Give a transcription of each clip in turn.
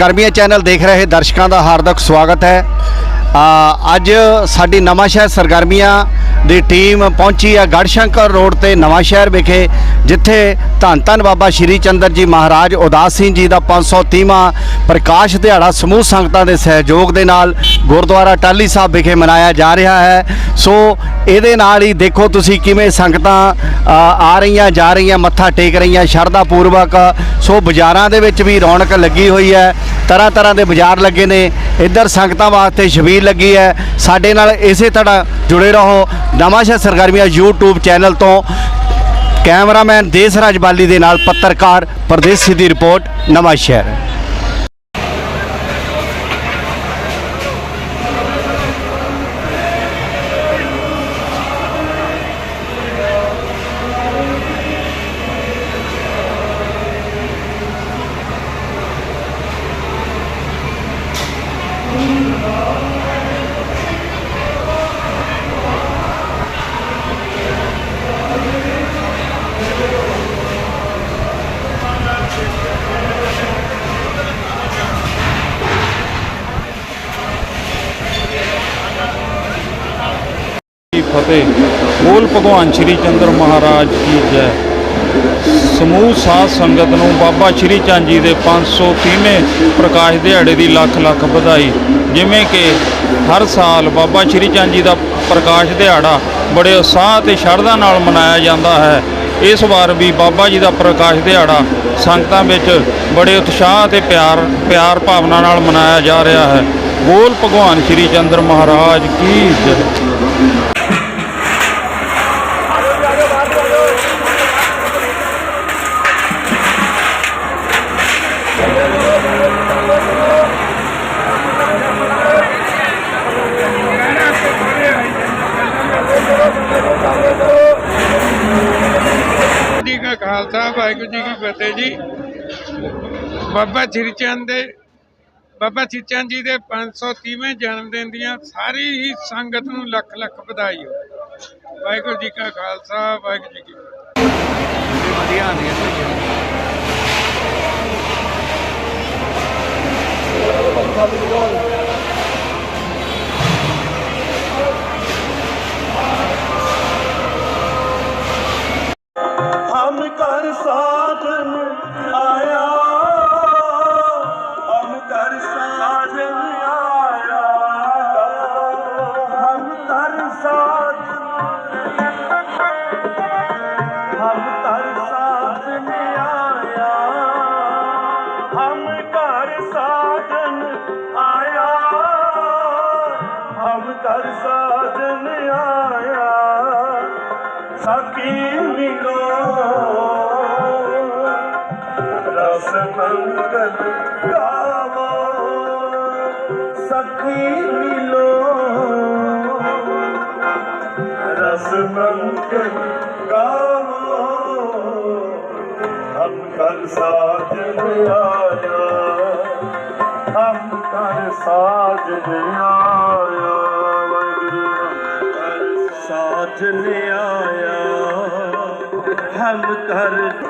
ਗਰਮੀਆਂ ਚੈਨਲ ਦੇਖ ਰਹੇ ਦਰਸ਼ਕਾਂ ਦਾ ਹਾਰਦਿਕ ਸਵਾਗਤ ਹੈ। ਅੱਜ ਸਾਡੀ ਨਵਾਂ ਸ਼ਹਿਰ ਸਰਗਰਮੀਆਂ ਦੀ ਟੀਮ ਪਹੁੰਚੀ ਹੈ ਗੜਸ਼ੰਕਰ ਰੋਡ ਤੇ ਨਵਾਂ ਸ਼ਹਿਰ ਵਿਖੇ, ਜਿੱਥੇ ਧੰਨ ਧੰਨ ਬਾਬਾ ਸ਼੍ਰੀ ਚੰਦਰ ਜੀ ਮਹਾਰਾਜ, ਉਦਾਸ ਸਿੰਘ ਜੀ ਦਾ 530ਵਾਂ ਪ੍ਰਕਾਸ਼ ਦਿਹਾੜਾ ਸਮੂਹ ਸੰਗਤਾਂ ਦੇ ਸਹਿਯੋਗ ਦੇ ਨਾਲ ਗੁਰਦੁਆਰਾ ਟਾਲੀ ਸਾਹਿਬ ਵਿਖੇ ਮਨਾਇਆ ਜਾ ਰਿਹਾ ਹੈ। ਸੋ ਇਹਦੇ ਨਾਲ ਹੀ ਦੇਖੋ ਤੁਸੀਂ ਕਿਵੇਂ ਸੰਗਤਾਂ ਆ ਰਹੀਆਂ, ਜਾ ਰਹੀਆਂ, ਮੱਥਾ ਟੇਕ ਰਹੀਆਂ, ਸ਼ਰਧਾ ਪੂਰਵਕ, ਸੋ ਬਾਜ਼ਾਰਾਂ ਦੇ ਵਿੱਚ ਵੀ ਰੌਣਕ ਲੱਗੀ ਹੋਈ ਹੈ। ਤਰ੍ਹਾਂ ਤਰ੍ਹਾਂ ਦੇ ਬਾਜ਼ਾਰ ਲੱਗੇ ਨੇ, ਇੱਧਰ ਸੰਗਤਾਂ ਵਾਸਤੇ ਸ਼ਬੀਲ ਲੱਗੀ ਹੈ। ਸਾਡੇ ਨਾਲ ਇਸੇ ਤਰ੍ਹਾਂ ਜੁੜੇ ਰਹੋ ਨਵਾਂਸ਼ਹਿਰ ਸਰਗਰਮੀਆਂ YouTube ਚੈਨਲ ਤੋਂ। ਕੈਮਰਾਮੈਨ ਦੇਸਰਾਜ ਬਾਲੀ ਦੇ ਨਾਲ ਪੱਤਰਕਾਰ ਪਰਦੇਸੀ ਦੀ ਰਿਪੋਰਟ ਨਵਾਂਸ਼ਹਿਰ ਕੀ ਫਤਿਹ। ਬੋਲ ਭਗਵਾਨ ਸ਼੍ਰੀ ਚੰਦਰ ਮਹਾਰਾਜ ਕੀ ਜੈ। ਸਮੂਹ ਸਾਧ ਸੰਗਤ ਨੂੰ ਬਾਬਾ ਸ਼੍ਰੀ ਚੰਦ ਜੀ ਦੇ 530ਵੇਂ ਪ੍ਰਕਾਸ਼ ਦਿਹਾੜੇ ਦੀ ਲੱਖ ਲੱਖ ਵਧਾਈ। ਜਿਵੇਂ ਕਿ ਹਰ ਸਾਲ ਬਾਬਾ ਸ਼੍ਰੀ ਚੰਦ ਜੀ ਦਾ ਪ੍ਰਕਾਸ਼ ਦਿਹਾੜਾ ਬੜੇ ਉਤਸ਼ਾਹ ਤੇ ਸ਼ਰਧਾ ਨਾਲ ਮਨਾਇਆ ਜਾਂਦਾ ਹੈ। ਇਸ ਵਾਰ ਵੀ ਬਾਬਾ ਜੀ ਦਾ ਪ੍ਰਕਾਸ਼ ਦਿਹਾੜਾ ਸੰਗਤਾਂ ਵਿੱਚ ਬੜੇ ਉਤਸ਼ਾਹ ਤੇ ਪਿਆਰ ਪਿਆਰ ਭਾਵਨਾ ਨਾਲ ਮਨਾਇਆ ਜਾ ਰਿਹਾ ਹੈ। ਬੋਲ ਭਗਵਾਨ ਸ਼੍ਰੀ ਚੰਦਰ ਮਹਾਰਾਜ ਕੀ ਜੈ। ਵਾਹਿਗੁਰੂ ਜੀ ਕੀ ਫਤਿਹ ਜੀ। ਬਾਬਾ ਸ਼੍ਰੀ ਚੰਦ ਦੇ ਬਾਬਾ ਸ਼੍ਰੀ ਚੰਦ ਜੀ ਦੇ 530ਵੇਂ ਜਨਮ ਦਿਨ ਦੀਆਂ ਸਾਰੀ ਹੀ ਸੰਗਤ ਨੂੰ ਲੱਖ ਲੱਖ ਵਧਾਈ ਹੋ। ਵਾਹਿਗੁਰੂ ਜੀ ਕਾ ਖਾਲਸਾ, ਵਾਹਿਗੁਰੂ ਜੀ ਕੀ ਫਤਿਹ। हम ਸਾਧਨ ਆਇਆ। ਹਮ ਦਰ ਸਾਧਨ ਆਇਆ। ਹਮ ਦਰ ਸਾਧਨ ਆਇਆ। ਹਮ ਘਰ ਸਾਧਨ ਆਇਆ। ਹਮ ਦਰ ਸਾਧਨ ਆਇਆ। ਸਕੀ ਮਿਲੋ ਦਸ ਮੰਗਲ ਗਾਵੋ, ਸਖੀ ਮਿਲੋ। ਰਸ ਮੰਗਲ ਗਾਵੋ, ਹਮ ਕਰ ਸਾਜਨ ਆਇਆ। ਹਮ ਕਰ ਸਾਜਨ ਆਇਆ। ਸਾਜਨ ਆਇਆ। ਹਮ ਕਰ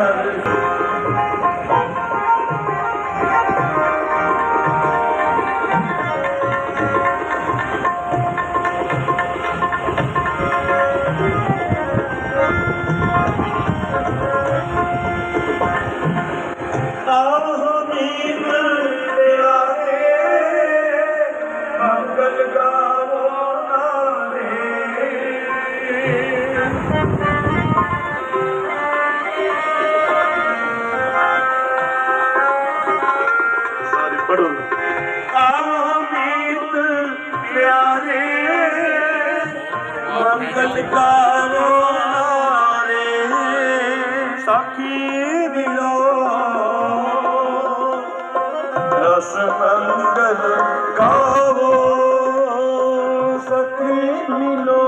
आया ਪੜੋ ਆਮੀਤ ਪਿਆਰੇ ਮੰਗਲ ਕਾਰੋ ਨਾਰੇ ਸਾਖੀ ਦਿਓ ਰਸ ਮੰਗਲ ਗਾਵੋ ਸਖੀ ਮਿਲੋ।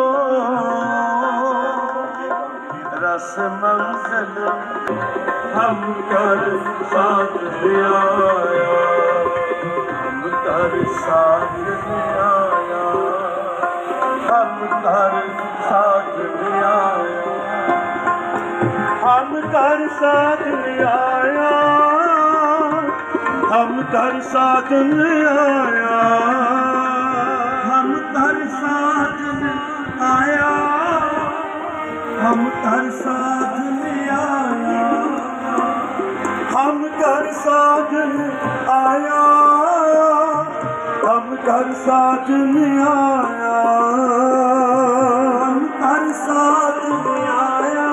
ਰਸ ਮੰਗਲ ਹਮ ਕਰ ਸਾਥ ਆਇਆ ਕਰ ਸਾਥ ਆਇਆ ਹਮ ਕਰ ਸਾਥ ਆਇਆ ਹਮ ਕਰ ਸਾਥ ਆਇਆ ਹਮ ਕਰ ਸਾਥ ਆਇਆ ਹਮ ਕਰ ਸਾਥ ਆਇਆ। ਹਮ ਕਰ ਸਾਥ ਆਇਆ ਹਮ ਕਰ ਸਾਜਨ ਕਰ ਸਾਜਨ ਆਇਆ। ਹਮ ਕਰ ਸਾਜਨ ਆਇਆ।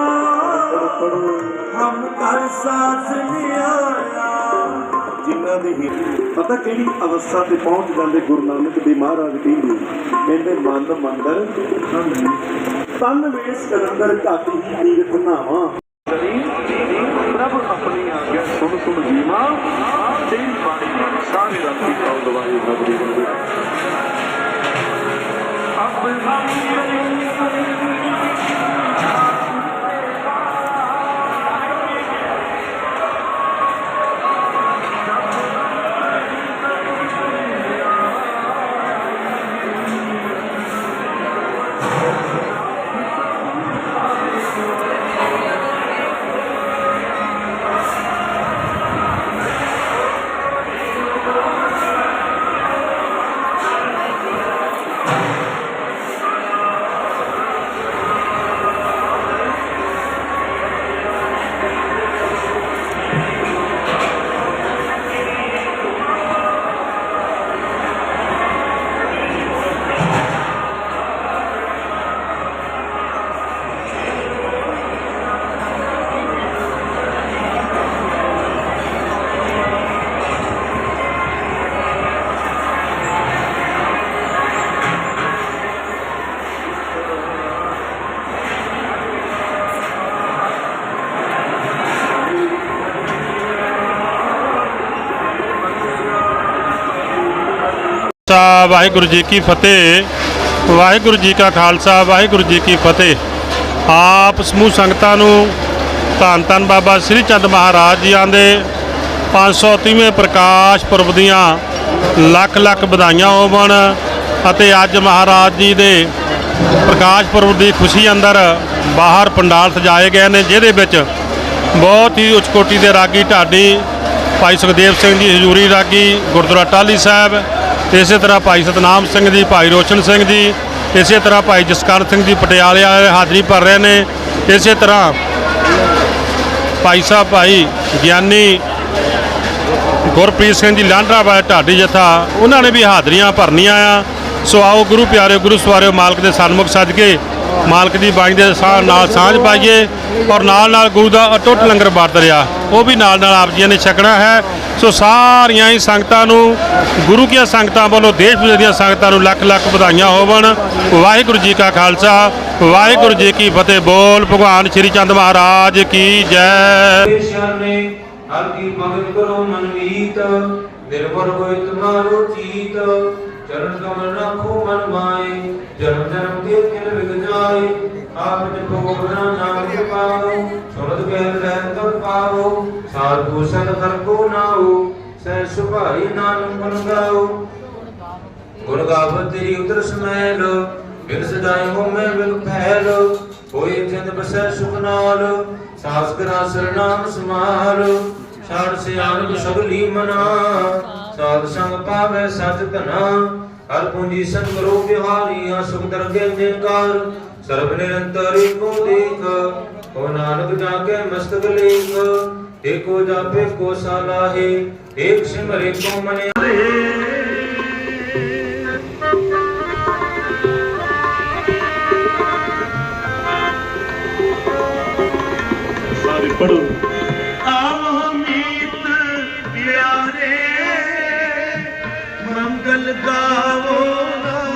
ਹਮ ਕਰ ਸਾਜਨ ਆਇਆ। ਜਿਨ੍ਹਾਂ ਦੇ ਹੀ ਪਤਾ ਕਿਹੜੀ ਅਵਸਥਾ ਤੇ ਪਹੁੰਚ ਜਾਂਦੇ ਗੁਰੂ ਨਾਨਕ ਦੇ ਮਹਾਰਾਜ ਕਹਿੰਦੇ ਕਹਿੰਦੇ ਮਨ ਮੰਦਰ। ਤਨ ਵੇਸ ਕਲੰਦਰ ਘਾਤੀ ਹੀ ਤੀਰਥ ਨਾਵਾ। ਪ੍ਰਭ ਆਪਣੀ ਆਗਿਆ ਸੁਣ ਸੁਣ ਜੀਵਾ। ਬਾਣੀ ਸਾਰੇ ਰਾਤੀ ਕਉ ਦਵਾਈ ਨਗਰੀ ਬੰਦੇ ਅਬ ਖਾਲਸਾ, ਵਾਹਿਗੁਰੂ ਜੀ ਕੀ ਫਤਿਹ। ਵਾਹਿਗੁਰੂ ਜੀ ਕਾ ਖਾਲਸਾ, ਵਾਹਿਗੁਰੂ ਜੀ ਕੀ ਫਤਿਹ। ਆਪ ਸਮੂਹ ਸੰਗਤਾਂ ਨੂੰ ਧੰਨ ਧੰਨ ਬਾਬਾ ਸ੍ਰੀ ਚੰਦ ਮਹਾਰਾਜ ਜੀਆਂ ਦੇ 530ਵੇਂ ਪ੍ਰਕਾਸ਼ ਪੁਰਬ ਦੀਆਂ ਲੱਖ ਲੱਖ ਵਧਾਈਆਂ ਹੋਵਣ ਅਤੇ ਅੱਜ ਮਹਾਰਾਜ ਜੀ ਦੇ ਪ੍ਰਕਾਸ਼ ਪੁਰਬ ਦੀ ਖੁਸ਼ੀ ਅੰਦਰ ਬਾਹਰ ਪੰਡਾਲ ਸਜਾਏ ਗਏ ਨੇ, ਜਿਹਦੇ ਵਿੱਚ ਬਹੁਤ ਹੀ ਉੱਚ ਕੋਟੀ ਦੇ ਰਾਗੀ ਢਾਡੀ ਭਾਈ ਸੁਖਦੇਵ ਸਿੰਘ ਜੀ, ਹਜ਼ੂਰੀ ਰਾਗੀ ਗੁਰਦੁਆਰਾ ਟਾਹਲੀ ਸਾਹਿਬ ਤੇ ਇਸੇ ਤਰ੍ਹਾਂ ਭਾਈ ਸਤਨਾਮ ਸਿੰਘ ਜੀ ਭਾਈ ਰੋਸ਼ਨ ਸਿੰਘ ਜੀ ਇਸੇ ਤਰ੍ਹਾਂ ਭਾਈ ਜਸਕਰ ਸਿੰਘ ਜੀ ਪਟਿਆਲੇ ਵਾਲੇ ਹਾਜ਼ਰੀ ਭਰ ਰਹੇ ਨੇ। ਇਸੇ ਤਰ੍ਹਾਂ ਭਾਈ ਸਾਹਿਬ, ਭਾਈ ਗਿਆਨੀ ਗੁਰਪ੍ਰੀਤ ਸਿੰਘ ਜੀ, ਲਾਂਡਰਾ ਵਾਲੇ ਢਾਡੀ ਜਥਾ, ਉਹਨਾਂ ਨੇ ਵੀ ਹਾਜ਼ਰੀਆਂ ਭਰਨੀਆਂ ਆ। ਸੋ ਆਓ ਗੁਰੂ ਪਿਆਰੇ ਗੁਰੂ ਸਵਾਰਿਓ, ਮਾਲਕ ਦੇ ਸਨਮੁਖ ਸੱਜ ਕੇ ਮਾਲਕ ਦੀ ਬਾਣੀ ਦੇ ਸਾਹ ਨਾਲ ਸਾਂਝ ਪਾਈਏ ਔਰ ਨਾਲ ਨਾਲ ਗੁਰੂ ਦਾ ਅਟੁੱਟ ਲੰਗਰ ਵਰਤ ਰਿਹਾ ਉਹ ਵੀ ਨਾਲ ਨਾਲ ਆਪ ਜੀਆਂ ਨੇ ਛਕਣਾ ਹੈ। ਸੋ ਸਾਰੀਆਂ ਹੀ ਸੰਗਤਾਂ ਨੂੰ, ਗੁਰੂ ਕੀਆਂ ਸੰਗਤਾਂ ਵੱਲੋਂ, ਦੇਸ਼ ਵਿਦੇਸ਼ ਦੀਆਂ ਸੰਗਤਾਂ ਨੂੰ ਲੱਖ ਲੱਖ ਵਧਾਈਆਂ ਹੋਵਣ। ਵਾਹਿਗੁਰੂ ਜੀ ਕਾ ਖਾਲਸਾ, ਵਾਹਿਗੁਰੂ ਜੀ ਕੀ ਫਤਿਹ। ਬੋਲ ਭਗਵਾਨ ਸ਼੍ਰੀ ਚੰਦ ਮਹਾਰਾਜ ਕੀ ਜੈ। ਸ਼ਰਨੇ ਹਰ ਕੀ ਭਗਤ ਕਰੋ ਮਨ ਮੀਤ ਨਿਰਭਰ ਹੋਇ ਤੁਮਾਰੋ ਚੀਤ। ਚਰਨ ਕਮਲ ਰੱਖੋ ਮਨ ਮਾਏ, ਜਨਮ ਜਨਮ ਕੇ ਕਿਨ ਵਿਗ ਜਾਏ, ਆਪ ਜਪੋ ਨਾ ਨਾਮ ਪਾਓ, ਸੁਰਤ ਗਹਿ ਰਹਿ ਤਰ ਪਾਓ, ਸਾਧ ਭੂਸ਼ਣ ਹਰ ਕੋ ਨਾਉ, ਸਹਿ ਸੁਭਾਈ ਨਾਨਕ ਗੁਣ ਗਾਓ। ਗੁਣ ਗਾਵਤ ਤੇਰੀ ਉਦਰ ਸਮੈਲ, ਬਿਨ ਸਦਾਈ ਹੋ ਮੈਂ ਬਿਨ ਫੈਲ, ਹੋਏ ਜਿੰਦ ਬਸੈ ਸੁਖ ਨਾਲ, ਸਾਸ ਕਰਾ ਸਰਨਾਮ ਸਮਾਲ, ਛਾੜ ਸਿਆਣਪ ਸਗਲੀ ਮਨਾ, ਸਾਧ ਸੰਗ ਪਾਵੇ ਸਚ ਧਨਾ ਹਰ ਪੂੰਜੀ ਸੰਗਰੋ ਬਿਹਾਰੀਆ ਸੁਖ ਦਰਗੇ ਜੇਕਾਰ ਸਰਬ ਨਿਰੰਤਰ ਏਕੋ ਦੇਖ, ਹੋ ਨਾਨਕ ਜਾ ਕੇ ਮਸਤਕ ਲੇਖ। ਏਕੋ ਜਾਪੇ ਕੋ ਸਾਲਾਹੇ ਏਕ ਸਿਮਰੇ ਕੋ ਮਨੇ ਸਾਰੇ ਪੜੋ ਗਾਵੋ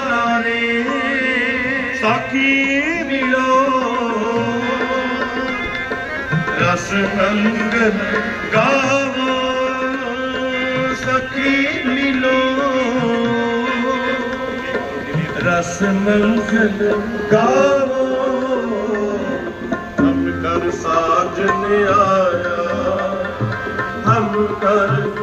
ਨਾਰੇ, ਸਾਖੀ ਮਿਲੋ। ਰਸ ਮੰਗਲ ਗਾਵੋ, ਸਖੀ ਮਿਲੋ। ਰਸ ਮੰਗਲ ਗਾਵੋ, ਹਮ ਕਰ ਸਾਜਨ ਆਇਆ ਹਮ ਕਰ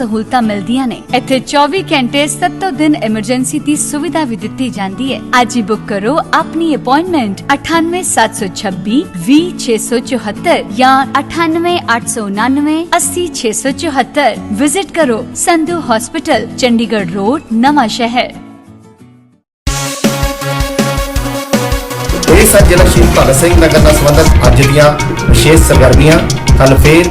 ਸਹੂਲਤਾਂ ਮਿਲਦੀਆਂ ਨੇ ਇੱਥੇ 24 ਘੰਟੇ 7 ਦਿਨ ਐਮਰਜੈਂਸੀ ਦੀ ਸੁਵਿਧਾ ਵੀ ਦਿੱਤੀ ਜਾਂਦੀ ਹੈ ਅੱਜ ਹੀ ਬੁੱਕ ਕਰੋ ਆਪਣੀ ਅਪਾਇੰਟਮੈਂਟ 98726 20674 ਜਾਂ 98899 80674 ਵਿਜ਼ਿਟ ਕਰੋ ਸੰਧੂ ਹਸਪੀਟਲ ਚੰਡੀਗੜ੍ਹ ਰੋਡ ਨਵਾਂ ਸ਼ਹਿਰ ਇਹ ਸਨ ਜ਼ਿਲ੍ਹਾ ਸ਼ਹੀਦ ਭਗਤ ਸਿੰਘ ਨਗਰ ਨਾਲ ਸੰਬੰਧਿਤ ਅੱਜ ਦੀਆਂ ਵਿਸ਼ੇਸ਼ ਸਰਗਰਮੀਆਂ ਕੱਲ ਫੇਰ